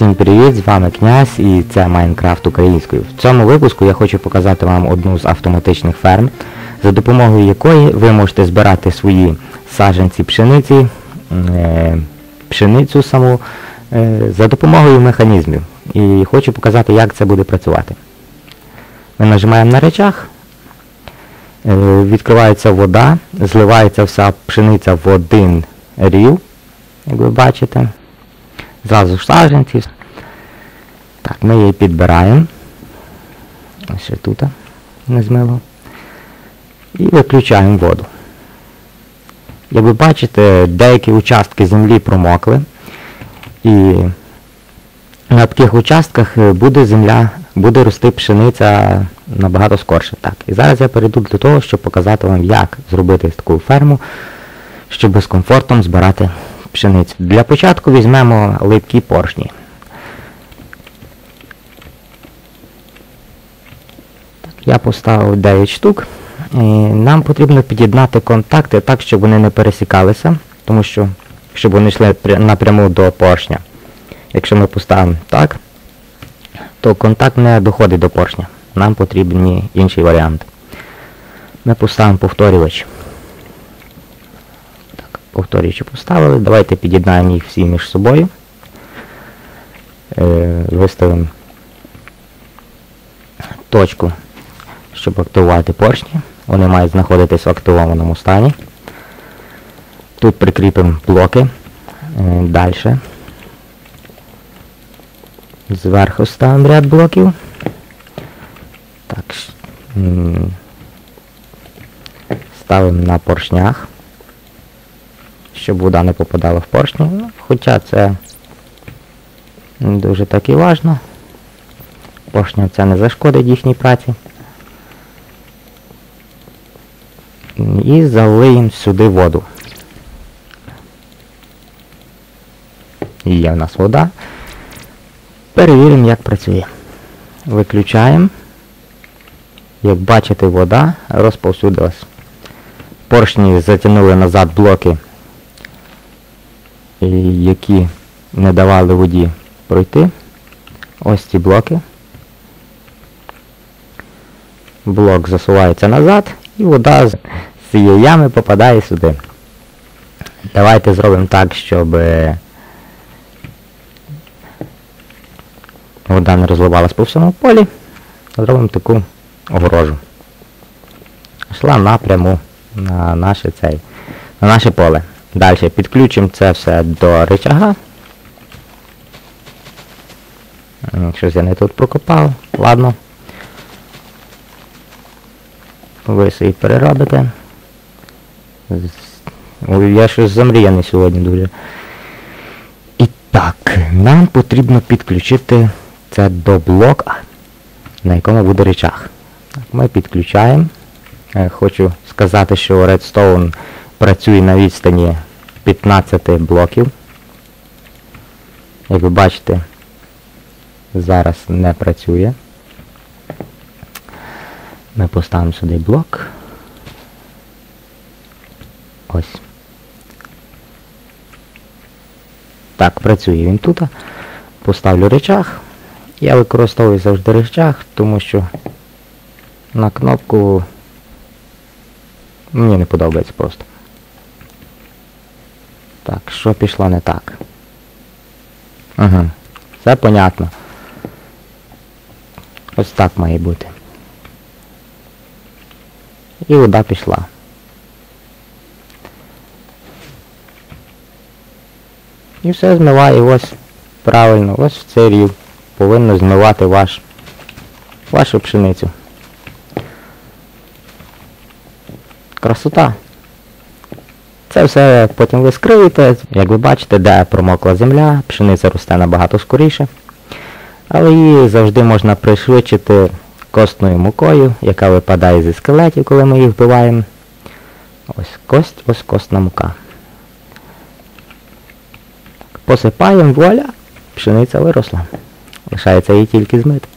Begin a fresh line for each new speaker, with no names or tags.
Всім привіт, з вами князь і це Майнкрафт українською. В цьому випуску я хочу показати вам одну з автоматичних ферм, за допомогою якої ви можете збирати свої саджанці пшениці, е, пшеницю саму е, за допомогою механізмів. І хочу показати, як це буде працювати. Ми нажимаємо на речах, е, відкривається вода, зливається вся пшениця в один рів, як ви бачите. Зразу ж саджанці. Так, ми її підбираємо. Ще тут не змило. І виключаємо воду. Як ви бачите, деякі участки землі промокли. І на таких участках буде земля, буде рости пшениця набагато скорше. Так. І зараз я перейду до того, щоб показати вам, як зробити таку ферму, щоб з комфортом збирати пшеницю. Для початку візьмемо липкі поршні. Я поставив 9 штук. І нам потрібно під'єднати контакти так, щоб вони не пересікалися, тому що щоб вони йшли напряму до поршня. Якщо ми поставимо так, то контакт не доходить до поршня. Нам потрібні інший варіант. Ми поставимо повторювач. Повторюючи поставили. Давайте під'єднаємо їх всі між собою. Е, виставимо точку, щоб активувати поршні. Вони мають знаходитись в активованому стані. Тут прикріпимо блоки. Е, Далі. Зверху ставимо ряд блоків. Ставимо на поршнях, щоб вода не попадала в поршні. Ну, Хоча це дуже так і важно. Поршням це не зашкодить їхній праці. І залиємо сюди воду. І Є в нас вода. Перевіримо, як працює. Виключаємо. Як бачите, вода розповсюдилась. Поршні затягнули назад блоки, які не давали воді пройти. Ось ці блоки. Блок засувається назад і вода з цієї ями попадає сюди. Давайте зробимо так, щоб е, вода не розливалась по всьому полі. Зробимо таку огорожу. Йшла напряму на наше цей, на наше поле. Далі підключимо це все до рычага. М, Щось я не тут прокопав. Ладно. Ви собі переробите. Я щось замріяний сьогодні дуже. І так, нам потрібно підключити це до блока, на якому буде речах. Ми підключаємо. Е, Хочу сказати, що Redstone працює на відстані 15 блоків. Як ви бачите, зараз не працює. Ми поставимо сюди блок. Ось. Так, працює він тут. Поставлю речах. Я використовую завжди речах, тому що на кнопку мені не подобається просто. Так, що пішло не так? Угу. Все понятно. Ось так має бути. І вода пішла. І все змиває ось правильно, ось в цей рів повинно змивати ваш, вашу пшеницю. Красота. Це все потім ви скриєте. Як ви бачите, де промокла земля, пшениця росте набагато скоріше. Але її завжди можна пришвидшити костною мукою, яка випадає зі скелетів, коли ми їх вбиваємо. Ось кость, ось костна мука. Посипаємо, вуаля, пшениця виросла. Лишається її тільки змити.